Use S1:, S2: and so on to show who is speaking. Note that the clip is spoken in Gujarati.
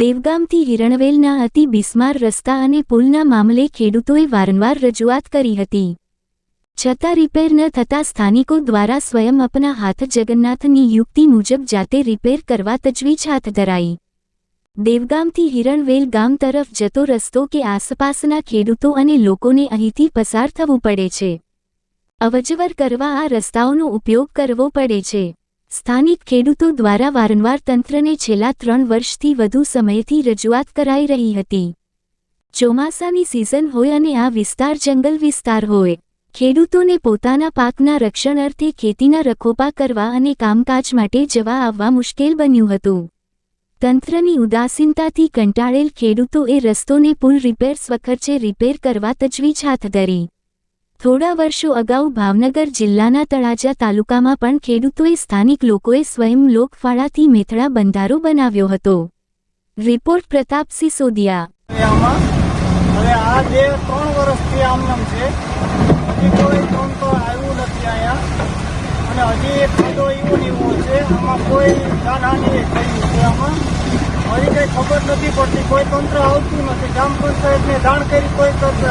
S1: દેવગામથી હિરણવેલના અતિ બિસ્માર રસ્તા અને પુલના મામલે ખેડૂતોએ વારંવાર રજૂઆત કરી હતી. છતાં રિપેર ન થતાં સ્થાનિકો દ્વારા સ્વયં અપના હાથ જગન્નાથની યુક્તિ મુજબ જાતે રિપેર કરવા તજવીજ હાથ ધરાઈ. દેવગામથી હિરણવેલ ગામ તરફ જતો રસ્તો કે આસપાસના ખેડૂતો અને લોકોને અહીંથી પસાર થવું પડે છે. અવજવર કરવા આ રસ્તાઓનો ઉપયોગ કરવો પડે છે. સ્થાનિક ખેડૂતો દ્વારા વારંવાર તંત્રને છેલ્લા ત્રણ વર્ષથી વધુ સમયથી રજૂઆત કરાઈ રહી હતી. ચોમાસાની સિઝન હોય અને આ વિસ્તાર જંગલ વિસ્તાર હોય. ખેડૂતોને પોતાના પાકના રક્ષણ અર્થે ખેતીના રખોપા કરવા અને કામકાજ માટે જવા આવવા મુશ્કેલ બન્યું હતું. તંત્રની ઉદાસીનતાથી કંટાળેલ ખેડૂતોએ રસ્તોને પુલ રિપેર સ્વખર્ચે રિપેર કરવા તજવીજ હાથ ધરી. થોડા વર્ષો અગાઉ ભાવનગર જિલ્લાના તળાજા તાલુકામાં પણ ખેડૂતોએ સ્થાનિક લોકોએ સ્વયં લોકફાળાથી મેથડા બંધારો બનાવ્યો હતો. રિપોર્ટ પ્રતાપ સોદિયા.
S2: હવે આ જે ત્રણ વર્ષથી આમનામ છે, હજી કોઈ ત્રણ તો આવ્યું નથી અહીંયા. અને હજી એક ફાયદો એવો એવો છે, આમાં કોઈ જાનહાનિ થયું છે આમાં. હજી કંઈ ખબર નથી પડતી, કોઈ તંત્ર આવતું નથી. ગ્રામ પંચાયતને જાણ કરી કોઈ તંત્ર